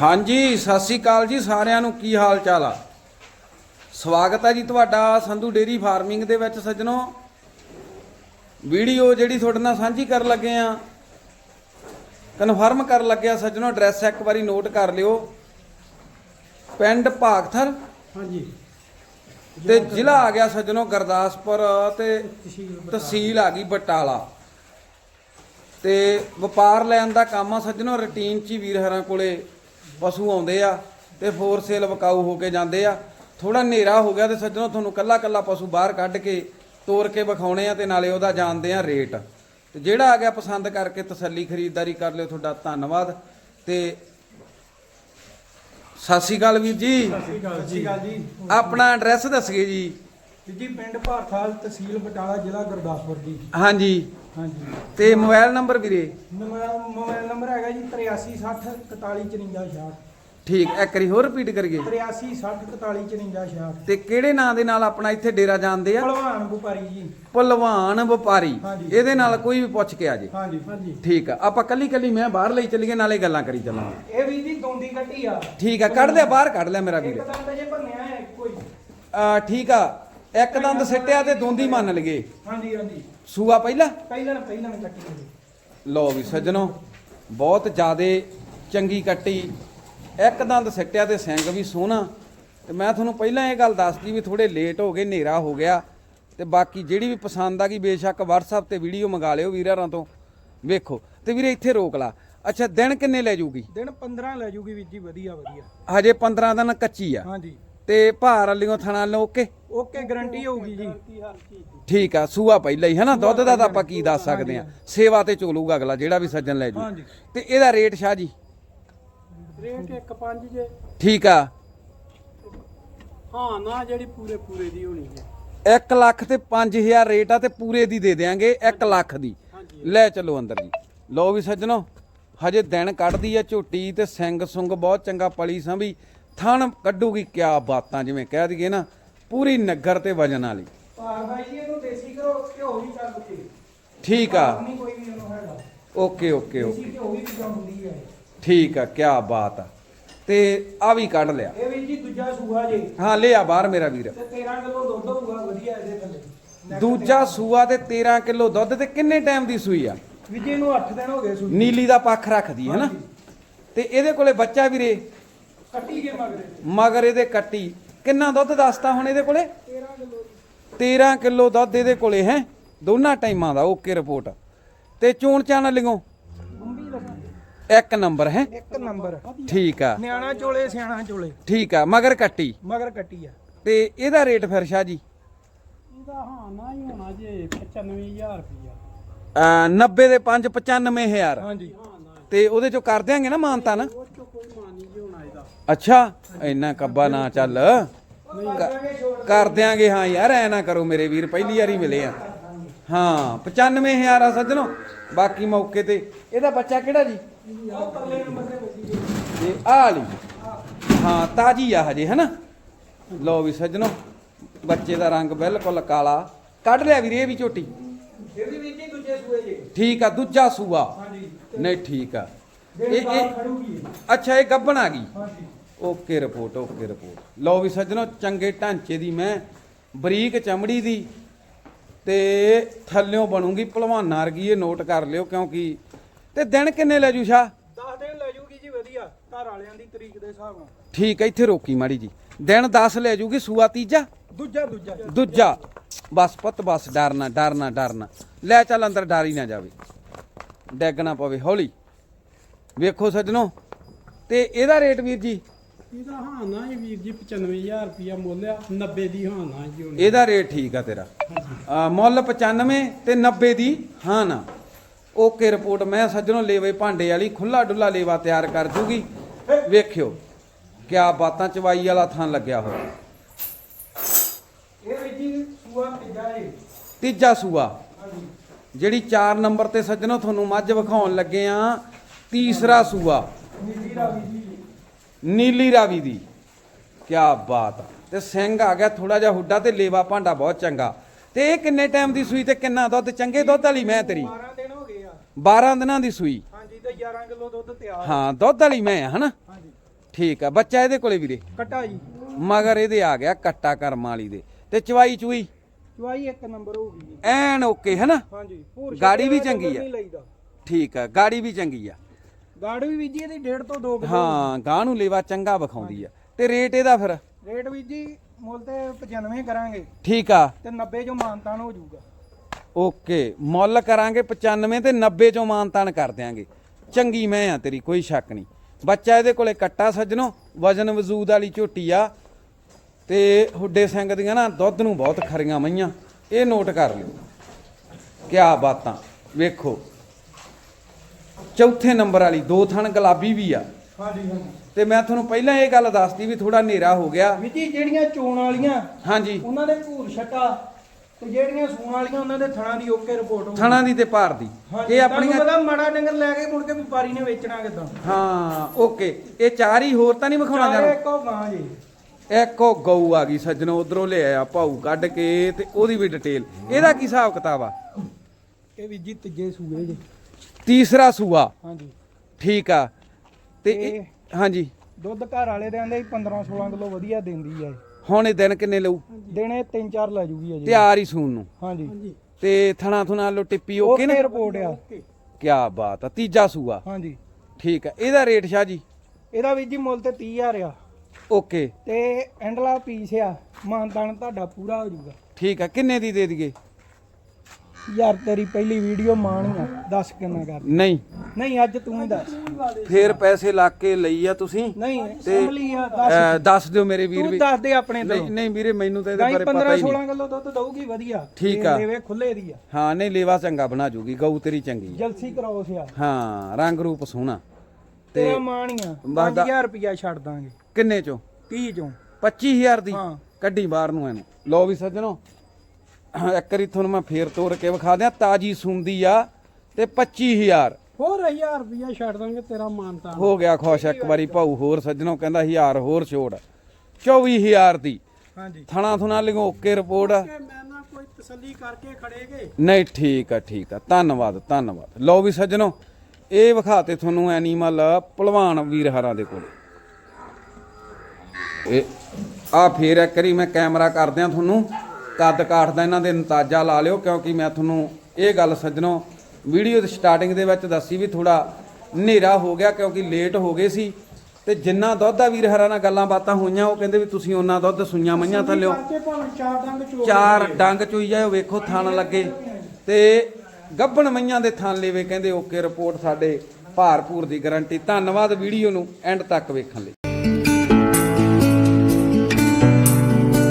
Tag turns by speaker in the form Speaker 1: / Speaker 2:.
Speaker 1: ਹਾਂਜੀ ਸਤਿ ਸ੍ਰੀ ਅਕਾਲ ਜੀ ਸਾਰਿਆਂ ਨੂੰ। ਕੀ ਹਾਲ ਚਾਲ ਆ? ਸਵਾਗਤ ਹੈ ਜੀ ਤੁਹਾਡਾ ਸੰਧੂ ਡੇਰੀ ਫਾਰਮਿੰਗ ਦੇ ਵਿੱਚ ਸੱਜਣੋ। ਵੀਡੀਓ ਜਿਹੜੀ ਤੁਹਾਡੇ ਨਾਲ ਸਾਂਝੀ ਕਰਨ ਲੱਗੇ ਆ ਕਨਫਰਮ ਕਰਨ ਲੱਗਿਆ ਸੱਜਣੋ ਐਡਰੈਸ ਇੱਕ ਵਾਰੀ ਨੋਟ ਕਰ ਲਿਓ। ਪਿੰਡ ਭਾਗਥਰ।
Speaker 2: ਹਾਂਜੀ।
Speaker 1: ਤੇ ਜ਼ਿਲ੍ਹਾ ਆ ਗਿਆ ਸੱਜਣੋ ਗੁਰਦਾਸਪੁਰ ਤੇ ਤਹਿਸੀਲ ਆ ਗਈ ਬਟਾਲਾ। ਤੇ ਵਪਾਰ ਲੈਣ ਦਾ ਕੰਮ ਆ ਸੱਜਣੋ ਰੁਟੀਨ ਚ ਵੀਰ ਹਰਾਂ ਕੋਲੇ। ਪਸ਼ੂ ਆਉਂਦੇ ਆ ਤੇ ਫੋਰ ਸੇਲ ਵਕਾਊ ਹੋ ਕੇ ਜਾਂਦੇ ਆ। ਥੋੜਾ ਹਨੇਰਾ ਹੋ ਗਿਆ ਤੇ ਸੱਜਣੋ ਤੁਹਾਨੂੰ ਕੱਲਾ ਕੱਲਾ ਪਸ਼ੂ ਬਾਹਰ ਕੱਢ ਕੇ ਤੋਰ ਕੇ ਵਿਖਾਉਣੇ ਆ ਤੇ ਨਾਲੇ ਉਹਦਾ ਜਾਣਦੇ ਆ ਰੇਟ। ਤੇ ਜਿਹੜਾ ਆ ਗਿਆ ਪਸੰਦ ਕਰਕੇ ਤਸੱਲੀ ਖਰੀਦਦਾਰੀ ਕਰ ਲਿਓ ਤੁਹਾਡਾ ਧੰਨਵਾਦ। ਤੇ ਸਤਿ ਸ਼੍ਰੀ ਅਕਾਲ ਵੀਰ ਜੀ।
Speaker 2: ਸਤਿ ਸ਼੍ਰੀ ਅਕਾਲ ਜੀ।
Speaker 1: ਆਪਣਾ ਐਡਰੈਸ ਦੱਸਗੇ ਜੀ।
Speaker 2: ਜੀ ਪਿੰਡ ਭਾਰਥਾਲ ਤਹਿਸੀਲ ਬਟਾਲਾ ਜ਼ਿਲ੍ਹਾ ਗੁਰਦਾਸਪੁਰ ਜੀ।
Speaker 1: ਹਾਂਜੀ।
Speaker 2: ਹਾਂਜੀ।
Speaker 1: ਤੇ ਮੋਬਾਈਲ ਨੰਬਰ ਵੀਰੇ?
Speaker 2: ਮੇਰਾ ਮੋਬਾਈਲ ਨੰਬਰ ਹੈਗਾ ਜੀ 8360 4154
Speaker 1: ਠੀਕ ਇੱਕ ਵਾਰੀ ਹੋਰ ਰਿਪੀਟ ਕਰੀਏ।
Speaker 2: 8360 4154
Speaker 1: ਤੇ ਕਿਹੜੇ ਨਾਂ ਦੇ ਨਾਲ ਆਪਣਾ ਇੱਥੇ ਡੇਰਾ ਜਾਂਦੇ ਆ?
Speaker 2: ਭਲਵਾਨ ਵਪਾਰੀ ਜੀ।
Speaker 1: ਭਲਵਾਨ ਵਪਾਰੀ।
Speaker 2: ਹਾਂਜੀ।
Speaker 1: ਇਹਦੇ ਨਾਲ ਕੋਈ ਵੀ ਪੁੱਛ ਕੇ ਆ ਜੇ।
Speaker 2: ਹਾਂਜੀ। ਹਾਂਜੀ।
Speaker 1: ਠੀਕ ਆ ਆਪਾਂ ਕੱਲੀ ਕੱਲੀ ਮੈਂ ਬਾਹਰ ਲਈ ਚੱਲੀਏ ਨਾਲੇ ਗੱਲਾਂ ਕਰੀ ਚੱਲਾਂਗੇ।
Speaker 2: ਇਹ ਵੀ ਜੀ ਦੋਂਦੀ ਕੱਟੀ ਆ।
Speaker 1: ਠੀਕ ਆ ਕੱਢ ਲਿਆ ਬਾਹਰ ਕੱਢ ਲਿਆ ਮੇਰਾ ਵੀਰ।
Speaker 2: ਇੱਕ ਦੰਦ ਜੇ ਭੰਨਿਆ ਹੈ ਕੋਈ
Speaker 1: ਆ ਠੀਕ ਆ ਇੱਕ ਦੰਦ ਸਿੱਟਿਆ ਤੇ ਦੋਂਦੀ ਮੰਨ ਲਗੇ
Speaker 2: ਹਾਂਜੀ ਹਾਂਜੀ।
Speaker 1: ਸੂਆ ਪਹਿਲਾ?
Speaker 2: ਪਹਿਲਾਂ ਪਹਿਲਾਂ ਕੱਟੀ ਹੋਈ
Speaker 1: ਲਓ ਵੀ ਸੱਜਣੋ ਬਹੁਤ ਜ਼ਿਆਦੇ ਚੰਗੀ ਕੱਟੀ। ਇੱਕ ਦੰਦ ਸਿੱਟਿਆ ਤੇ ਸਿੰਘ ਵੀ ਸੋਹਣਾ। ਤੇ ਮੈਂ ਤੁਹਾਨੂੰ ਪਹਿਲਾਂ ਇਹ ਗੱਲ ਦੱਸਦੀ ਵੀ ਥੋੜੇ ਲੇਟ ਹੋ ਗਏ ਹਨੇਰਾ ਹੋ ਗਿਆ। ਤੇ ਬਾਕੀ ਜਿਹੜੀ ਵੀ ਪਸੰਦ ਆ ਗਈ ਬੇਸ਼ੱਕ WhatsApp ਤੇ ਵੀਡੀਓ ਮੰਗਾ ਲਿਓ ਵੀਰਾਂ ਤੋਂ। ਵੇਖੋ ਤੇ ਵੀਰੇ ਇੱਥੇ ਰੋਕ ਲਾ। ਅੱਛਾ ਦਿਨ ਕਿੰਨੇ ਲੈ ਜੂਗੀ?
Speaker 2: ਦਿਨ 15 ਲੈ ਜੂਗੀ ਵੀਰ ਜੀ ਵਧੀਆ ਵਧੀਆ।
Speaker 1: ਹਜੇ 15 ਦਿਨ ਕੱਚੀ ਆ।
Speaker 2: ਹਾਂਜੀ।
Speaker 1: ਤੇ ਭਾਰ ਵਾਲੀਆਂ ਥਣਾ ਲਓ ਓਕੇ
Speaker 2: ਓਕੇ ਗਾਰੰਟੀ ਹੋਊਗੀ ਜੀ।
Speaker 1: ਠੀਕ ਆ ਸੂਆ ਪਹਿਲਾਂ ਹੀ ਹਨਾ ਦੁੱਧ ਦਾ ਤਾਂ ਆਪਾਂ ਕੀ ਦੱਸ ਸਕਦੇ ਆ ਸੇਵਾ ਤੇ ਚੋਲੂਗਾ ਅਗਲਾ ਜਿਹੜਾ ਵੀ ਸੱਜਣ ਲੈ ਜੂ।
Speaker 2: ਹਾਂਜੀ।
Speaker 1: ਤੇ ਇਹਦਾ ਰੇਟ ਸ਼ਾਹ ਜੀ?
Speaker 3: ਰੇਟ ਇੱਕ ਪੰਜ ਜੇ।
Speaker 1: ਠੀਕ ਆ।
Speaker 3: ਹਾਂ ਨਾ ਜਿਹੜੀ ਪੂਰੇ ਪੂਰੇ ਦੀ ਹੋਣੀ ਹੈ।
Speaker 1: 1 ਲੱਖ ਤੇ 5000 ਰੇਟ ਆ ਤੇ ਪੂਰੇ ਦੀ ਦੇ ਦੇਾਂਗੇ 1 ਲੱਖ ਦੀ। ਲੈ ਚਲੋ ਅੰਦਰ ਜੀ। ਲੋ ਵੀ ਸੱਜਣੋ ਹਜੇ ਦਿਨ ਕੱਢਦੀ ਆ ਝੋਟੀ ਤੇ ਸਿੰਘ ਸੁੰਗ ਬਹੁਤ ਚੰਗਾ ਪਲੀ ਸਾਂ ਵੀ ਥਣ ਕੱਢੂਗੀ ਕਿਆ ਬਾਤਾਂ ਜਿਵੇਂ ਕਹਿ ਦਈਏ ਨਾ। ਪੂਰੀ ਨਗਰ ਤੇ ਵਜਨ ਵਾਲੀ।
Speaker 2: ਭਾਰ ਬਾਈ ਜੀ ਇਹਨੂੰ ਦੇਸੀ ਕਰੋ ਘਿਓ ਵੀ ਚੱਲ ਕੇ
Speaker 1: ਠੀਕ ਆ।
Speaker 2: ਨਹੀਂ ਕੋਈ ਵੀ ਇਹਨੂੰ ਹੈਗਾ।
Speaker 1: Okay okay okay.
Speaker 2: ਘਿਓ ਵੀ ਹੈ
Speaker 1: ਠੀਕ ਆ ਕਿਆ ਬਾਤ ਆ। ਤੇ ਆ ਵੀ ਕੱਢ ਲਿਆ।
Speaker 2: ਇਹ ਵੀ ਜੀ ਦੂਜਾ ਸੂਆ ਜੇ।
Speaker 1: ਹਾਂ ਲਿਆ ਬਾਹਰ ਮੇਰਾ ਵੀਰ।
Speaker 2: ਤੇ 13 ਕਿਲੋ ਦੁੱਧ ਹੋਊਗਾ ਵਧੀਆ ਇਹਦੇ ਥੱਲੇ।
Speaker 1: ਦੂਜਾ ਸੂਆ ਤੇ 13 ਕਿਲੋ ਦੁੱਧ ਤੇ ਕਿੰਨੇ ਟਾਈਮ ਦੀ ਸੂਈ ਆ?
Speaker 2: ਵੀ ਜੀ ਇਹਨੂੰ 8 ਦਿਨ ਹੋ ਗਏ ਸੂਈ।
Speaker 1: ਨੀਲੀ ਦਾ ਪੱਖ ਰੱਖਦੀ ਹੈ ਨਾ। ਤੇ ਇਹਦੇ ਕੋਲੇ ਬੱਚਾ ਵੀਰੇ?
Speaker 2: ਕੱਟੀ ਕੇ ਮਗਰੇ।
Speaker 1: ਮਗਰ ਇਹਦੇ ਕੱਟੀ। ਕਿੰਨਾ ਦੁੱਧ ਦੱਸਤਾ ਹੁਣ ਇਹਦੇ ਕੋਲੇ?
Speaker 2: 13 ਕਿਲੋ
Speaker 1: 13 ਕਿਲੋ ਦੁੱਧ ਇਹਦੇ ਕੋਲੇ ਹੈ। ਦੋਨਾਂ ਟਾਈਮਾਂ ਦਾ ਓਕੇ ਰਿਪੋਰਟ। ਤੇ ਚੋਣ ਚਾਣ ਲਿਓ ਇੱਕ ਨੰਬਰ ਹੈ।
Speaker 2: ਇੱਕ ਨੰਬਰ।
Speaker 1: ਠੀਕ ਆ।
Speaker 2: ਨਿਆਣਾ ਚੋਲੇ ਸਿਆਣਾ ਚੋਲੇ।
Speaker 1: ਠੀਕ ਆ ਮਗਰ ਕੱਟੀ।
Speaker 2: ਮਗਰ ਕੱਟੀ ਆ।
Speaker 1: ਤੇ ਇਹਦਾ ਰੇਟ ਫਿਰ ਸ਼ਾਹ ਜੀ?
Speaker 3: ਇਹਦਾ ਹਾਂ ਨਾ ਹੀ ਹੋਣਾ ਜੇ 95000 ਰੁਪਇਆ
Speaker 1: ਅਹ 90 ਦੇ 5 95000
Speaker 2: ਹਾਂਜੀ।
Speaker 1: ਤੇ ਉਹਦੇ ਚੋਂ ਕਰ ਦਿਆਂਗੇ ਨਾ ਮਾਨਤਾ ਨਾ
Speaker 3: ਉਹ ਚੋਂ ਕੋਈ ਮਾਨ ਨਹੀਂ ਜੇ ਹੋਣਾ ਇਹਦਾ
Speaker 1: ਅੱਛਾ ਇੰਨਾ ਕੱਬਾ ਨਾ ਚੱਲ। ਕਰ ਦਿਆਂਗੇ ਹਾਂ ਯਾਰ ਐ ਨਾ ਕਰੋ ਮੇਰੇ ਵੀਰ ਪਹਿਲੀ ਵਾਰੀ ਮਿਲੇ ਆ। ਹਾਂ 95000 ਆ ਸੱਜਣੋ ਬਾਕੀ ਮੌਕੇ ਤੇ। ਇਹਦਾ ਬੱਚਾ ਕਿਹੜਾ ਜੀ?
Speaker 2: ਤੇ
Speaker 1: ਆ ਲਈ ਹਾਂ ਤਾਜੀ ਆ ਹਜੇ ਹਨਾ? ਲਓ ਵੀ ਸੱਜਣੋ ਬੱਚੇ ਦਾ ਰੰਗ ਬਿਲਕੁਲ ਕਾਲਾ। ਕੱਢ ਲਿਆ ਵੀਰੇ ਇਹ ਵੀ ਝੋਟੀ।
Speaker 2: ਇਹ ਵੀ ਜੀ ਦੂਜੇ ਸੂਏ ਜੇ।
Speaker 1: ਠੀਕ ਆ ਦੂਜਾ ਸੂਆ।
Speaker 2: ਹਾਂਜੀ।
Speaker 1: ਨਹੀਂ ਠੀਕ ਆ। ਇਹ ਇਹ
Speaker 2: ਖੜੂਗੀ।
Speaker 1: ਅੱਛਾ ਇਹ ਗੱਬਣ ਆ ਗਈ।
Speaker 2: ਹਾਂਜੀ।
Speaker 1: Okay report okay report. ਲਓ ਵੀ ਸੱਜਣੋ ਚੰਗੇ ਢਾਂਚੇ ਦੀ ਮੈਂ ਬਰੀਕ ਚਮੜੀ ਦੀ ਤੇ ਥੱਲਿਓਂ ਬਣੂਗੀ ਭਲਵਾਨਾਂ ਵਰਗੀ ਇਹ ਨੋਟ ਕਰ ਲਿਓ ਕਿਉਂਕਿ ਤੇ ਦਿਨ ਕਿੰਨੇ ਲੈ ਜੂ ਸ਼ਾ
Speaker 2: 10 ਦਿਨ ਲੈ ਜੂਗੀ ਜੀ ਵਧੀਆ। ਘਰ ਵਾਲਿਆਂ ਦੀ ਤਰੀਕ ਦੇ ਹਿਸਾਬ ਨਾਲ।
Speaker 1: ਠੀਕ ਹੈ ਇੱਥੇ ਰੋਕੀ ਮਾੜੀ ਜੀ। ਦਿਨ 10 ਲੈ ਜੂਗੀ ਸੂਆ ਤੀਜਾ?
Speaker 2: ਦੂਜਾ ਦੂਜਾ।
Speaker 1: ਦੂਜਾ। ਬਸ ਪੁੱਤ ਬਸ ਡਰਨਾ ਡਰਨਾ ਡਰਨਾ। ਲੈ ਚੱਲ ਅੰਦਰ ਡਰ ਹੀ ਨਾ ਜਾਵੇ। ਡੈਗ ਨਾ ਪਵੇ ਹੌਲੀ। ਵੇਖੋ ਸੱਜਣੋ ਤੇ ਇਹਦਾ ਰੇਟ ਵੀਰ ਜੀ?
Speaker 3: ਇਹਦਾ ਹਾਂ ਨਾ ਹੀ ਵੀਰ ਜੀ 95000 ਰੁਪਇਆ ਮੁੱਲ ਆ 90 ਦੀ ਹਾਂ ਨਾ ਜੀ ਹੋਣੀ।
Speaker 1: ਇਹਦਾ ਰੇਟ ਠੀਕ ਆ ਤੇਰਾ। ਆ, ਮੁੱਲ 95 ਤੇ 90 ਦੀ ਹਾਂ ਨਾ। ਓਕੇ ਰਿਪੋਰਟ ਮੈਂ ਸੱਜਣੋ ਲੇਵੇ ਭਾਂਡੇ ਵਾਲੀ ਖੁੱਲਾ ਡੁੱਲਾ ਲੇਵਾ ਤਿਆਰ ਕਰ ਜੂਗੀ ਵੇਖਿਓ ਕਿਆ ਬਾਤਾਂ ਚਵਾਈ ਵਾਲਾ ਥਾਂ ਲੱਗਿਆ ਹੋਇਆ।
Speaker 2: ਇਹ ਵੀ ਜੀ ਸੂਆ ਤੀਜਾ
Speaker 1: ਤੀਜਾ ਸੂਆ। ਜਿਹੜੀ 4 ਨੰਬਰ ਤੇ ਸੱਜਣੋ ਤੁਹਾਨੂੰ ਮੱਝ ਵਿਖਾਉਣ ਲੱਗੇ ਆ ਤੀਸਰਾ ਸੂਆ।
Speaker 2: ਨੀਲੀ ਰਾਵੀ ਜੀ
Speaker 1: ਨੀਲੀ ਰਾਵੀ ਦੀ। ਕਿਆ ਬਾਤ ਆ। ਤੇ ਸਿੰਘ ਆ ਗਿਆ ਥੋੜਾ ਜਿਹਾ ਹੁੱਡਾ ਤੇ ਲੇਵਾ ਭਾਂਡਾ ਬਹੁਤ ਚੰਗਾ। ਤੇ ਇਹ ਕਿੰਨੇ ਟਾਈਮ ਦੀ ਸੂਈ ਤੇ ਕਿੰਨਾ ਦੁੱਧ? ਚੰਗੇ ਦੁੱਧ ਵਾਲੀ ਮੈਂ ਤੇਰੀ।
Speaker 2: 12 ਦਿਨ ਹੋ ਗਏ ਆ।
Speaker 1: 12 ਦਿਨਾਂ ਦੀ ਸੂਈ।
Speaker 2: ਹਾਂਜੀ ਤੇ 11 ਕਿਲੋ ਦੁੱਧ ਤਿਆਰ।
Speaker 1: ਹਾਂ ਦੁੱਧ ਵਾਲੀ ਮੈਂ ਆ ਹਨਾ?
Speaker 2: ਹਾਂਜੀ।
Speaker 1: ਠੀਕ ਆ ਬੱਚਾ ਇਹਦੇ ਕੋਲੇ ਵੀਰੇ?
Speaker 2: ਕਟਾ ਜੀ।
Speaker 1: ਮਗਰ ਇਹਦੇ ਆ ਗਿਆ ਕੱਟਾ ਕਰਮ ਵਾਲੀ ਦੇ। ਤੇ ਚਵਾਈ ਚੂਈ?
Speaker 2: ਚਵਾਈ ਇੱਕ ਨੰਬਰ ਹੋਊਗੀ ਜੀ।
Speaker 1: ਐਨ ਓਕੇ ਹੈ ਨਾ
Speaker 2: ਹਾਂਜੀ
Speaker 1: ਗਾੜੀ ਵੀ ਚੰਗੀ ਆ। ਠੀਕ ਆ ਗਾੜੀ ਵੀ ਚੰਗੀ ਆ।
Speaker 2: ਗਾੜੀ ਵੀ ਜੀ ਇਹਦੀ 1.5 ਤੋਂ 2 ਕਿਲੋ।
Speaker 1: ਹਾਂ ਗਾਂ ਨੂੰ ਲੇਵਾ ਚੰਗਾ ਵਿਖਾਉਂਦੀ ਆ। ਤੇ ਰੇਟ ਇਹਦਾ ਫਿਰ?
Speaker 2: ਰੇਟ ਵੀ ਜੀ ਮੁੱਲ ਤੇ 95 ਕਰਾਂਗੇ।
Speaker 1: ਠੀਕ ਆ।
Speaker 2: ਤੇ 90 ਚੋਂ ਮਾਨਤਾਨ ਹੋ ਜਾਊਗਾ।
Speaker 1: ਓਕੇ ਮੁੱਲ ਕਰਾਂਗੇ 95 ਤੇ 90 ਚੋਂ ਮਾਨਤਾਨ ਕਰ ਦਿਆਂਗੇ। ਚੰਗੀ ਮੈਂ ਆ ਤੇਰੀ ਕੋਈ ਸ਼ੱਕ ਨਹੀਂ। ਬੱਚਾ ਇਹਦੇ ਕੋਲੇ ਕੱਟਾ ਸੱਜਣੋ ਵਜਨ ਵਜੂਦ ਵਾਲੀ ਝੋਟੀ ਆ। ਤੇ ਹੁੱਡੇ ਸਿੰਘ ਦੀਆਂ ਨਾ ਦੁੱਧ ਨੂੰ ਬਹੁਤ ਖਰੀਆਂ ਮਈਆਂ। ਇਹ ਨੋਟ ਕਰ ਲਿਓ। ਕਿਆ ਬਾਤਾਂ। ਵੇਖੋ। ਚੌਥੇ ਨੰਬਰ ਵਾਲੀ ਦੋ ਥਣ ਗੁਲਾਬੀ ਵੀ ਆ।
Speaker 2: ਹਾਂਜੀ ਹਾਂਜੀ।
Speaker 1: ਤੇ ਮੈਂ ਤੁਹਾਨੂੰ ਪਹਿਲਾਂ ਇਹ ਗੱਲ ਦੱਸਦੀ ਵੀ ਥੋੜਾ ਹਨੇਰਾ ਹੋ ਗਿਆ।
Speaker 2: ਵੀ ਜੀ ਜਿਹੜੀਆਂ ਚੋਣ ਵਾਲੀਆਂ
Speaker 1: ਹਾਂਜੀ।
Speaker 2: ਉਹਨਾਂ ਦੇ ਭੂਰ ਛਟਾ ਤੇ ਜਿਹੜੀਆਂ ਸੂਣ ਵਾਲੀਆਂ ਉਹਨਾਂ ਦੇ ਥਣਾ ਦੀ ਓਕੇ ਰਿਪੋਰਟ ਹੋਊਗੀ।
Speaker 1: ਥਣਾ ਦੀ ਤੇ ਭਾਰ ਦੀ। ਇਹ ਆਪਣੀਆਂ
Speaker 2: ਪਤਾ ਮਾੜਾ ਡੰਗਰ ਲੈ ਕੇ ਮੁੜ ਕੇ ਵਪਾਰੀ ਨੇ ਵੇਚਣਾ ਕਿਦਾਂ?
Speaker 1: ਹਾਂ ਓਕੇ। ਇਹ ਚਾਰ ਹੀ ਹੋਰ ਤਾਂ ਨਹੀਂ ਵਿਖਾਉਣਾ ਜਾਣਾ?
Speaker 2: ਇੱਕੋ ਗਾਂ ਜੀ।
Speaker 1: ਇੱਕ ਗਊ ਆ ਗਈ ਸੱਜਣੋ ਉਧਰੋਂ ਲੈ ਆਇਆ ਭਾਊ ਕੱਢ ਕੇ ਤੇ ਉਹਦੀ ਵੀ ਡਿਟੇਲ। ਇਹਦਾ ਕੀ ਹਿਸਾਬ ਕਿਤਾਬ ਆ?
Speaker 2: ਇਹ ਵੀ ਜੀ ਤੀਜੇ ਸੂਏ ਜੀ।
Speaker 1: ਤੀਸਰਾ ਸੂਆ।
Speaker 2: ਹਾਂਜੀ।
Speaker 1: ਠੀਕ ਆ। ਤੇ ਇਹ- ਹਾਂਜੀ।
Speaker 2: ਦੁੱਧ ਘਰ ਵਾਲੇ ਦੇ ਆਂਦੇ 15 16 ਕਿਲੋ ਵਧੀਆ ਦਿੰਦੀ ਆ ਇਹ।
Speaker 1: ਹੁਣ ਇਹ ਦਿਨ ਕਿੰਨੇ ਲਊ?
Speaker 2: ਦਿਨੇ 3-4 ਲੈ ਜੂਗੀ ਅਜੇ।
Speaker 1: ਤਿਆਰ ਹੀ ਸੂਣ ਨੂੰ।
Speaker 2: ਹਾਂਜੀ।
Speaker 1: ਤੇ ਥਣਾ ਥੁਣਾ ਲੋ ਟਿੱਪੀ ਓਕੇ
Speaker 2: ਓਕੇ
Speaker 1: ਨਾ?
Speaker 2: ਰਿਪੋਰਟ ਆ।
Speaker 1: ਕੀ ਬਾਤ ਆ ਤੀਜਾ ਸੂਆ।
Speaker 2: ਹਾਂਜੀ।
Speaker 1: ਠੀਕ ਆ। ਇਹਦਾ ਰੇਟ ਸ਼ਾਹ ਜੀ?
Speaker 2: ਇਹਦਾ ਵੀ ਜੀ ਮੁੱਲ ਤੇ 30000 ਆ।
Speaker 1: ਓਕੇ।
Speaker 2: ਤੇ ਐਂਡਲਾ ਪੀਸ ਆ। ਮਾਨਤਾਨ ਤੁਹਾਡਾ ਪੂਰਾ ਹੋ ਜਾਊਗਾ
Speaker 1: ਠੀਕ ਆ। ਕਿੰਨੇ ਦੀ ਦੇ ਦਈਏ?
Speaker 2: ਯਾਰ ਤੇਰੀ ਪਹਿਲੀ ਵੀਡੀਓ ਮਾਣੀ ਆ ਦੱਸ ਕਿੰਨਾ ਕਰ
Speaker 1: ਨਹੀਂ।
Speaker 2: ਨਹੀਂ ਅੱਜ ਤੂੰ ਹੀ ਦੱਸ।
Speaker 1: ਫੇਰ ਪੈਸੇ ਲਾ ਕੇ ਲਈ ਆ ਤੁਸੀਂ
Speaker 2: ਨਹੀਂ
Speaker 1: ਤੇ-
Speaker 2: ਆ ਦੱਸ।
Speaker 1: ਅਹ, ਦੱਸ ਦਿਓ ਮੇਰੇ ਵੀਰ
Speaker 2: ਤੂੰ
Speaker 1: ਵੀ।
Speaker 2: ਦੱਸ ਦੇ ਆਪਣੇ ਤੋਂ।
Speaker 1: ਨਹੀਂ ਨਹੀਂ ਵੀਰੇ ਮੈਨੂੰ ਤਾਂ ਇਹਦੇ
Speaker 2: ਗਾਈ
Speaker 1: ਬਾਰੇ
Speaker 2: 15
Speaker 1: ਪਤਾ ਹੀ ਨਹੀਂ।
Speaker 2: 16 ਕਿਲੋ ਦੁੱਧ ਦਊਗੀ ਵਧੀਆ।
Speaker 1: ਠੀਕ ਆ।
Speaker 2: ਦੇਵੇ ਖੁੱਲੇ ਦੀ ਆ।
Speaker 1: ਹਾਂ ਨਹੀਂ ਲੇਵਾ ਚੰਗਾ ਬਣਾ ਜੂਗੀ ਗਊ ਤੇਰੀ ਚੰਗੀ ਆ।
Speaker 2: ਜਲਸੀ ਕਰਾਉਸ ਆ
Speaker 1: ਹਾਂ ਰੰਗ ਰੂਪ ਸੋਹਣਾ।
Speaker 2: ਤੇਰਾ ਮਾਣੀ ਆ
Speaker 1: ਬਸ ਦਾ-
Speaker 2: 5000 ਰੁਪਿਆ ਛੱਡ ਦਾਂਗੇ।
Speaker 1: ਕਿੰਨੇ ਚੋਂ?
Speaker 2: 30 ਚੋਂ।
Speaker 1: 25000 ਦੀ?
Speaker 2: ਹਾਂ।
Speaker 1: ਕੱਢੀ ਬਾਹਰ ਨੂੰ ਇਹਨੂੰ। ਲਓ ਵੀ ਸੱਜਣੋ। ਇੱਕ ਵਾਰੀ ਤੁਹਾਨੂੰ ਮੈਂ ਫੇਰ ਤੋੜ ਕੇ ਵਿਖਾ ਦਿਆਂ ਤਾਜੀ ਸੁੰਦੀ ਆ ਤੇ 25000
Speaker 3: ਹੋਰ 1000 ਰੁਪਇਆ ਛੱਡ ਦਾਂਗੇ ਤੇਰਾ ਮਾਨਤਾ
Speaker 1: ਹੋ ਗਿਆ ਖੁਸ਼ ਇੱਕ ਵਾਰੀ ਭਾਊ ਹੋਰ ਸੱਜਣੋ ਕਹਿੰਦਾ 1000 ਹੋਰ ਛੋੜ। 24000 ਦੀ।
Speaker 2: ਹਾਂਜੀ।
Speaker 1: ਥਣਾ ਥੁਣਾ ਲਿਓ ਓਕੇ ਰਿਪੋਰਟ। ਆ
Speaker 3: ਮੈਂ ਨਾ ਕੋਈ ਤਸੱਲੀ ਕਰਕੇ ਖੜੇਗੇ।
Speaker 1: ਨਹੀਂ ਠੀਕ ਆ ਠੀਕ ਆ। ਧੰਨਵਾਦ ਧੰਨਵਾਦ। ਲਓ ਵੀ ਸੱਜਣੋ ਇਹ ਵਿਖਾਤੇ ਤੁਹਾਨੂੰ ਐਨੀਮਲ ਭਲਵਾਨ ਵੀਰ ਹਰਾਂ ਦੇ ਕੋਲ। ਇਹ ਆ ਫੇਰ ਇੱਕ ਵਾਰੀ ਮੈਂ ਕੈਮਰਾ ਕਰਦਿਆਂ ਤੁਹਾਨੂੰ। ਕੱਦ ਕਾਠ ਦਾ ਇਹਨਾਂ ਦੇ ਅੰਦਾਜ਼ਾ ਲਾ ਲਿਓ ਕਿਉਂਕਿ ਮੈਂ ਤੁਹਾਨੂੰ ਇਹ ਗੱਲ ਸੱਜਣੋ ਵੀਡੀਓ ਦੇ ਸਟਾਰਟਿੰਗ ਦੇ ਵਿੱਚ ਦੱਸੀ ਵੀ ਥੋੜਾ ਹਨੇਰਾ ਹੋ ਗਿਆ ਕਿਉਂਕਿ ਲੇਟ ਹੋ ਗਏ ਸੀ। ਤੇ ਜਿੰਨਾ ਦੁੱਧ ਆ ਵੀਰ ਹਰਾਂ ਨਾਲ ਗੱਲਾਂ ਬਾਤਾਂ ਹੋਈਆਂ ਉਹ ਕਹਿੰਦੇ ਵੀ ਤੁਸੀਂ ਉਹਨਾਂ ਦੁੱਧ ਸੁਈਆਂ ਮਈਆਂ ਥੱਲਿਓ।
Speaker 2: ਚਾਰ ਡੰਗ ਚੋ
Speaker 1: ਚਾਰ ਡੰਗ ਚੋਈ ਜਾਓ ਵੇਖੋ ਥਣ ਲੱਗੇ। ਤੇ ਗੱਬਣ ਮਈਆਂ ਦੇ ਥਣ ਲੈਵੇ ਕਹਿੰਦੇ ਓਕੇ ਰਿਪੋਰਟ ਸਾਡੇ ਭਾਰਪੂਰ ਦੀ ਗਾਰੰਟੀ ਧੰਨਵਾਦ ਵੀਡੀਓ ਨੂੰ ਐਂਡ ਤੱਕ ਵੇਖਣ ਲਈ।